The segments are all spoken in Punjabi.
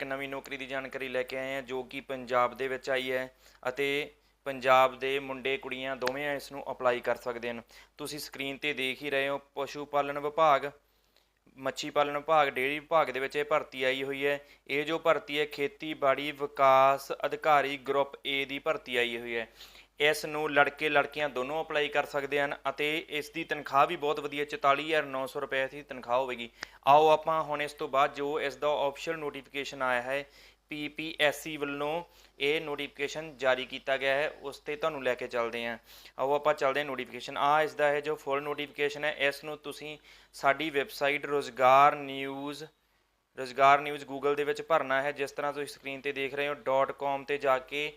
ਇੱਕ ਨਵੀਂ ਨੌਕਰੀ ਦੀ ਜਾਣਕਾਰੀ ਲੈ ਕੇ ਆਏ ਹਾਂ, ਜੋ ਕਿ ਪੰਜਾਬ ਦੇ ਵਿੱਚ ਆਈ ਹੈ ਅਤੇ ਪੰਜਾਬ ਦੇ ਮੁੰਡੇ ਕੁੜੀਆਂ ਦੋਵੇਂ ਇਸ ਨੂੰ ਅਪਲਾਈ ਕਰ ਸਕਦੇ ਹਨ। ਤੁਸੀਂ ਸਕਰੀਨ ਤੇ ਦੇਖ ਹੀ ਰਹੇ ਹੋ, ਪਸ਼ੂ ਪਾਲਣ ਵਿਭਾਗ, ਮੱਛੀ ਪਾਲਣ ਵਿਭਾਗ, ਡੇਅਰੀ ਵਿਭਾਗ ਦੇ ਵਿੱਚ ਇਹ ਭਰਤੀ ਆਈ ਹੋਈ ਹੈ। ਇਹ ਜੋ ਭਰਤੀ ਹੈ, ਖੇਤੀਬਾੜੀ ਵਿਕਾਸ ਅਧਿਕਾਰੀ ਗਰੁੱਪ ਏ ਦੀ ਭਰਤੀ ਆਈ ਹੋਈ ਹੈ। ਇਸ ਨੂੰ ਲੜਕੇ ਲੜਕੀਆਂ ਦੋਨੋਂ ਅਪਲਾਈ ਕਰ ਸਕਦੇ ਹਨ ਅਤੇ ਇਸ ਦੀ ਤਨਖਾਹ ਵੀ ਬਹੁਤ ਵਧੀਆ 44900 ਰੁਪਏ ਦੀ ਤਨਖਾਹ ਹੋਵੇਗੀ। ਆਓ ਆਪਾਂ ਹੁਣ ਇਸ ਤੋਂ ਬਾਅਦ ਜੋ ਇਸ ਦਾ ਆਫੀਸ਼ੀਅਲ ਨੋਟੀਫਿਕੇਸ਼ਨ ਆਇਆ ਹੈ ਪੀਪੀਐਸਸੀ ਵੱਲੋਂ ਇਹ ਨੋਟੀਫਿਕੇਸ਼ਨ ਜਾਰੀ ਕੀਤਾ ਗਿਆ ਹੈ, ਉਸ ਤੇ ਤੁਹਾਨੂੰ ਲੈ ਕੇ ਚੱਲਦੇ ਹਾਂ। ਆਓ ਆਪਾਂ ਚੱਲਦੇ ਹਾਂ ਨੋਟੀਫਿਕੇਸ਼ਨ ਆ ਇਸ ਦਾ ਹੈ ਜੋ ਫੁੱਲ ਨੋਟੀਫਿਕੇਸ਼ਨ ਹੈ, ਇਸ ਨੂੰ ਤੁਸੀਂ ਸਾਡੀ ਵੈਬਸਾਈਟ ਰੋਜ਼ਗਾਰ ਨਿਊਜ਼ ਰੋਜ਼ਗਾਰ ਨਿਊਜ਼ ਗੂਗਲ ਦੇ ਵਿੱਚ ਭਰਨਾ ਹੈ, ਜਿਸ ਤਰ੍ਹਾਂ ਤੁਸੀਂ ਸਕਰੀਨ ਤੇ ਦੇਖ ਰਹੇ ਹੋ .com ਤੇ ਜਾ ਕੇ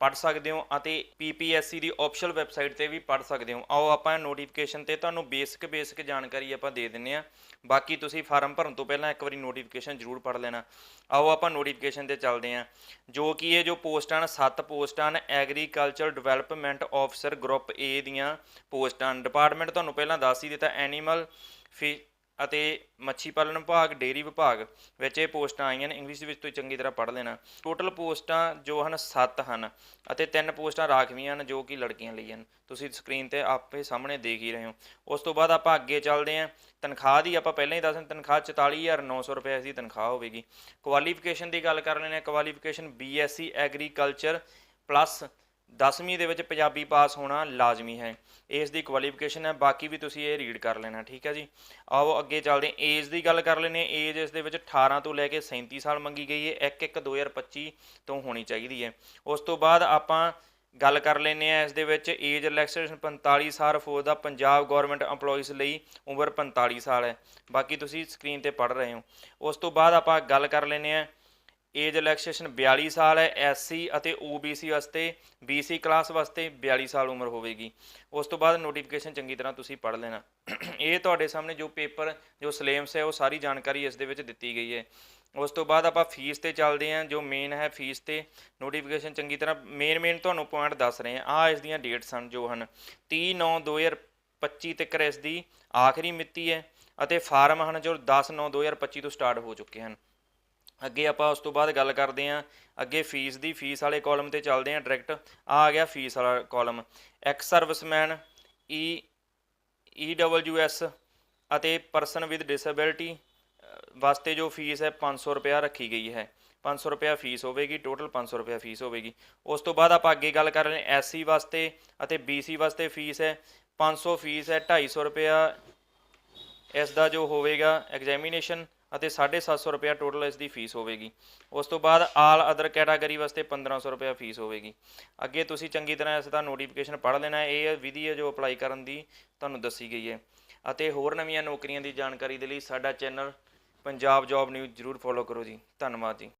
ਪੜ੍ਹ ਸਕਦੇ ਹੋ ਅਤੇ PPSC ਦੀ ਆਫੀਸ਼ੀਅਲ ਵੈਬਸਾਈਟ ਤੇ ਵੀ ਪੜ੍ਹ ਸਕਦੇ ਹੋ। ਆਓ ਆਪਾਂ ਨੋਟੀਫਿਕੇਸ਼ਨ ਤੇ ਤੁਹਾਨੂੰ ਬੇਸਿਕ ਬੇਸਿਕ ਜਾਣਕਾਰੀ ਆਪਾਂ ਦੇ ਦਿੰਨੇ ਆ ਬਾਕੀ ਤੁਸੀਂ ਫਾਰਮ ਭਰਨ ਤੋਂ ਪਹਿਲਾਂ ਇੱਕ ਵਾਰੀ ਨੋਟੀਫਿਕੇਸ਼ਨ ਜ਼ਰੂਰ ਪੜ੍ਹ ਲੈਣਾ। ਆਓ ਆਪਾਂ ਨੋਟੀਫਿਕੇਸ਼ਨ ਤੇ ਚੱਲਦੇ ਹਾਂ। ਜੋ ਕਿ ਇਹ ਜੋ ਪੋਸਟਾਂ ਹਨ, ਸੱਤ ਪੋਸਟਾਂ ਹਨ agriculture development officer group A ਦੀਆਂ ਪੋਸਟਾਂ। ਹਨ ਡਿਪਾਰਟਮੈਂਟ ਤੁਹਾਨੂੰ ਪਹਿਲਾਂ ਦੱਸ ਹੀ ਦਿੱਤਾ ਐਨੀਮਲ ਫੀ ਅਤੇ ਮੱਛੀ ਪਾਲਣ ਵਿਭਾਗ, ਡੇਅਰੀ ਵਿਭਾਗ ਵਿੱਚ ਇਹ ਪੋਸਟਾਂ ਆਈਆਂ ਨੇ। ਇੰਗਲਿਸ਼ ਵਿੱਚ ਤੁਸੀਂ ਚੰਗੀ ਤਰ੍ਹਾਂ ਪੜ੍ਹ ਲੈਣਾ। ਟੋਟਲ ਪੋਸਟਾਂ ਜੋ ਹਨ 7 ਹਨ ਅਤੇ ਤਿੰਨ ਪੋਸਟਾਂ ਰਾਖਵੀਆਂ ਹਨ ਜੋ ਕਿ ਲੜਕੀਆਂ ਲਈ ਹਨ। ਤੁਸੀਂ ਸਕਰੀਨ ਤੇ ਆਪੇ ਸਾਹਮਣੇ ਦੇਖ ਹੀ ਰਹੇ ਹੋ। ਉਸ ਤੋਂ ਬਾਅਦ ਆਪਾਂ ਅੱਗੇ ਚੱਲਦੇ ਹਾਂ। ਤਨਖਾਹ ਦੀ ਆਪਾਂ ਪਹਿਲਾਂ ਹੀ ਦੱਸ ਦਿੰਦੇ ਤਨਖਾਹ 44900 ਰੁਪਏ ਦੀ ਤਨਖਾਹ ਹੋਵੇਗੀ। ਕੁਆਲੀਫਿਕੇਸ਼ਨ ਦੀ ਗੱਲ ਕਰ ਲੈਂਦੇ ਹਾਂ। ਕੁਆਲੀਫਿਕੇਸ਼ਨ ਬੀਐਸਸੀ ਐਗਰੀਕਲਚਰ ਪਲੱਸ 10ਵੀਂ ਦੇ ਵਿੱਚ ਪੰਜਾਬੀ ਪਾਸ ਹੋਣਾ ਲਾਜ਼ਮੀ ਹੈ। ਇਸ ਦੀ ਕੁਆਲੀਫਿਕੇਸ਼ਨ ਹੈ। ਬਾਕੀ ਵੀ ਤੁਸੀਂ ਇਹ ਰੀਡ ਕਰ ਲੈਣਾ, ਠੀਕ ਹੈ ਜੀ? ਆਓ ਅੱਗੇ ਚੱਲਦੇ ਹਾਂ। ਏਜ ਦੀ ਗੱਲ ਕਰ ਲੈਂਦੇ ਹਾਂ। ਏਜ ਇਸ ਦੇ ਵਿੱਚ 18 ਤੋਂ ਲੈ ਕੇ 37 ਸਾਲ ਮੰਗੀ ਗਈ ਹੈ। 1 1 2025 ਤੋਂ ਹੋਣੀ ਚਾਹੀਦੀ ਹੈ। ਉਸ ਤੋਂ ਬਾਅਦ ਆਪਾਂ ਗੱਲ ਕਰ ਲੈਂਦੇ ਆ ਇਸ ਦੇ ਵਿੱਚ। ਏਜ ਰਿਲੈਕਸੇਸ਼ਨ 45 ਸਾਲ ਫੋਰ ਦਾ ਪੰਜਾਬ ਗਵਰਨਮੈਂਟ EMPLOYEES ਲਈ ਉਮਰ 45 ਸਾਲ ਹੈ। ਬਾਕੀ ਤੁਸੀਂ ਸਕਰੀਨ ਤੇ ਪੜ੍ਹ ਰਹੇ ਹੋ। ਉਸ ਤੋਂ ਬਾਅਦ ਆਪਾਂ ਗੱਲ ਕਰ ਲੈਂਦੇ ਆ ਏਜ ਰਿਲੈਕਸੇਸ਼ਨ 42 ਸਾਲ ਹੈ ਐਸਸੀ ਅਤੇ OBC ਵਾਸਤੇ BC ਕਲਾਸ ਵਾਸਤੇ 42 ਸਾਲ ਉਮਰ ਹੋਵੇਗੀ। ਉਸ ਤੋਂ ਬਾਅਦ ਨੋਟੀਫਿਕੇਸ਼ਨ ਚੰਗੀ ਤਰ੍ਹਾਂ ਤੁਸੀਂ ਪੜ੍ਹ ਲੈਣਾ। ਇਹ ਤੁਹਾਡੇ ਸਾਹਮਣੇ ਜੋ ਪੇਪਰ, ਜੋ ਸਿਲੇਬਸ ਹੈ, ਉਹ ਸਾਰੀ ਜਾਣਕਾਰੀ ਇਸ ਦੇ ਵਿੱਚ ਦਿੱਤੀ ਗਈ ਹੈ। ਉਸ ਤੋਂ ਬਾਅਦ ਆਪਾਂ ਫੀਸ ਤੇ ਚੱਲਦੇ ਹਾਂ, ਜੋ ਮੇਨ ਹੈ ਫੀਸ ਤੇ। ਨੋਟੀਫਿਕੇਸ਼ਨ ਚੰਗੀ ਤਰ੍ਹਾਂ ਮੇਨ ਮੇਨ ਤੁਹਾਨੂੰ ਪੁਆਇੰਟ ਦੱਸ ਰਹੇ ਹਾਂ। ਆ ਇਸ ਦੀਆਂ ਡੇਟਸ ਹਨ ਜੋ ਹਨ। 30 9 2025 ਤੱਕ ਇਸ ਦੀ ਆਖਰੀ ਮਿਤੀ ਹੈ ਅਤੇ ਫਾਰਮ ਹਨ ਜੋ 10 9 2025 ਤੋਂ ਸਟਾਰਟ ਹੋ ਚੁੱਕੇ ਹਨ। ਅੱਗੇ ਆਪਾਂ ਉਸ ਤੋਂ ਬਾਅਦ ਗੱਲ ਕਰਦੇ ਹਾਂ। ਅੱਗੇ ਫੀਸ ਦੀ ਫੀਸ ਵਾਲੇ ਕਾਲਮ ਤੇ ਚੱਲਦੇ ਹਾਂ ਡਾਇਰੈਕਟ ਆ ਗਿਆ ਫੀਸ ਵਾਲਾ column ex serviceman E E W S ਅਤੇ ਪਰਸਨ ਵਿਦ ਡਿਸੇਬਿਲਟੀ ਵਾਸਤੇ ਜੋ ਫੀਸ ਹੈ 500 ਰੁਪਇਆ ਰੱਖੀ ਗਈ ਹੈ। 500 ਰੁਪਇਆ ਫੀਸ ਹੋਵੇਗੀ ਟੋਟਲ 500 ਰੁਪਇਆ ਫੀਸ ਹੋਵੇਗੀ। ਉਸ ਤੋਂ ਬਾਅਦ ਆਪਾਂ ਅੱਗੇ ਗੱਲ ਕਰ ਰਹੇ ਹਾਂ ਐਸਸੀ ਵਾਸਤੇ ਅਤੇ ਬੀਸੀ ਵਾਸਤੇ ਫੀਸ ਹੈ। 500 ਫੀਸ ਹੈ 250 ਰੁਪਇਆ ਇਸ ਦਾ ਜੋ ਹੋਵੇਗਾ ਐਗਜ਼ਾਮੀਨੇਸ਼ਨ ਅਤੇ 750 ਰੁਪਇਆ ਟੋਟਲ ਇਸ ਦੀ ਫੀਸ ਹੋਵੇਗੀ। ਉਸ ਤੋਂ ਬਾਅਦ ਆਲ ਅਦਰ ਕੈਟਾਗਰੀ ਵਾਸਤੇ 1500 ਰੁਪਇਆ ਫੀਸ ਹੋਵੇਗੀ। ਅੱਗੇ ਤੁਸੀਂ ਚੰਗੀ ਤਰ੍ਹਾਂ ਇਸ ਦਾ ਨੋਟੀਫਿਕੇਸ਼ਨ ਪੜ੍ਹ ਲੈਣਾ ਹੈ। ਇਹ ਵਿਧੀ ਹੈ ਜੋ ਅਪਲਾਈ ਕਰਨ ਦੀ ਤੁਹਾਨੂੰ ਦੱਸੀ ਗਈ ਹੈ। ਅਤੇ ਹੋਰ ਨਵੀਆਂ ਨੌਕਰੀਆਂ ਦੀ ਜਾਣਕਾਰੀ ਦੇ ਲਈ ਸਾਡਾ ਚੈਨਲ ਪੰਜਾਬ ਜੌਬ ਨਿਊਜ਼ ਜਰੂਰ ਫੋਲੋ ਕਰੋ ਜੀ। ਧੰਨਵਾਦ ਜੀ।